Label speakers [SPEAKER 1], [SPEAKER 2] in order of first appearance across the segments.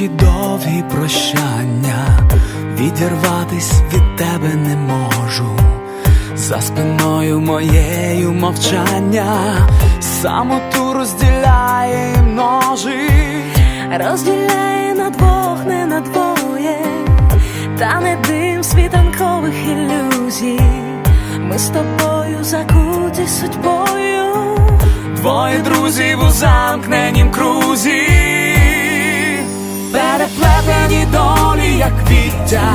[SPEAKER 1] зустрічі довгі прощання, відірватись від тебе не можу. За спиною моєю мовчання, самоту розділяє і множить.
[SPEAKER 2] розділяє на двох, не на двоє, та не дим світанкових ілюзій. Ми з тобою закуті судьбою.
[SPEAKER 1] Двоє друзів у замкненім крузі, переплетені долі, як віття,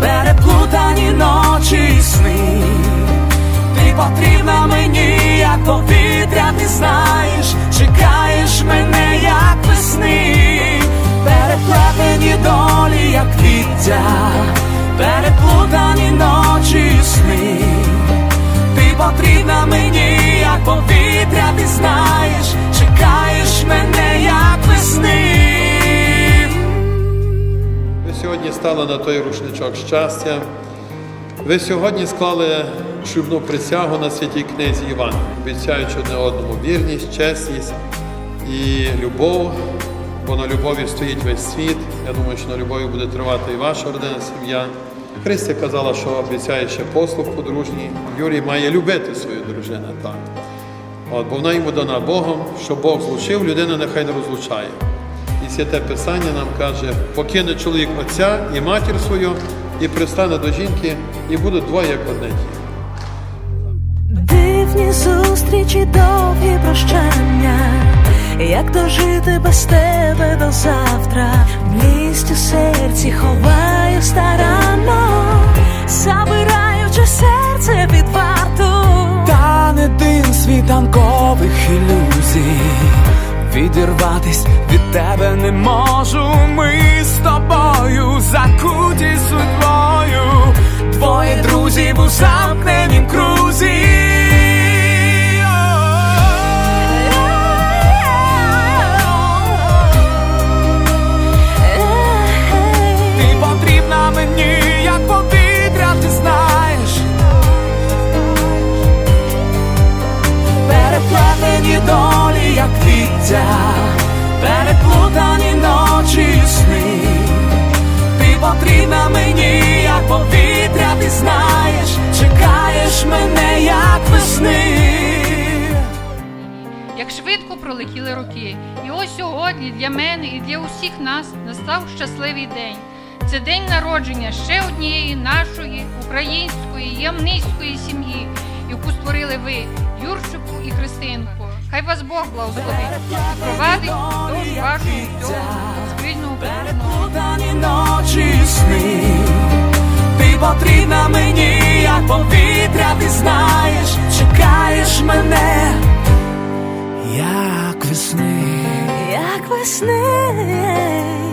[SPEAKER 1] переплутані ночі і сни. Ти потрібна мені, як повітря,
[SPEAKER 3] Ви стали на той рушничок щастя. Ви сьогодні склали шлюбну присягу на святій книзі Іван, обіцяючи одне одному вірність, чесність і любов, бо на любові стоїть весь світ. Я думаю, що на любові буде тривати і ваша родина, сім'я. Христя казала, що обіцяє ще послуг подружній. Юрій має любити свою дружину, так. От, бо вона йому дана Богом, що Бог злучив, людина нехай не розлучає. Святе Писання нам каже, покине чоловік отця і матір свою, і пристане до жінки, і будуть двоє як одне.
[SPEAKER 2] Дивні зустрічі, довгі прощання, як дожити без тебе до завтра, Млість у серці ховаю старанно, забираючи серце під варту.
[SPEAKER 1] Та не дим світанкових ілюзій, відірватись від тебе не можу. Ми з тобою закуті судьбою, твої друзі у Як
[SPEAKER 4] швидко пролетіли роки. І ось сьогодні для мене і для усіх нас настав щасливий день. Це день народження ще однієї нашої української ямницької сім'ї, яку створили ви, Юрчику і Христинко. Хай вас Бог благословить провадить вашого цього спільного.
[SPEAKER 1] Переплутані ночі сни. Ти потрібна мені, як повітря, ти знаєш, чекаєш мене, як весни.
[SPEAKER 2] як весни.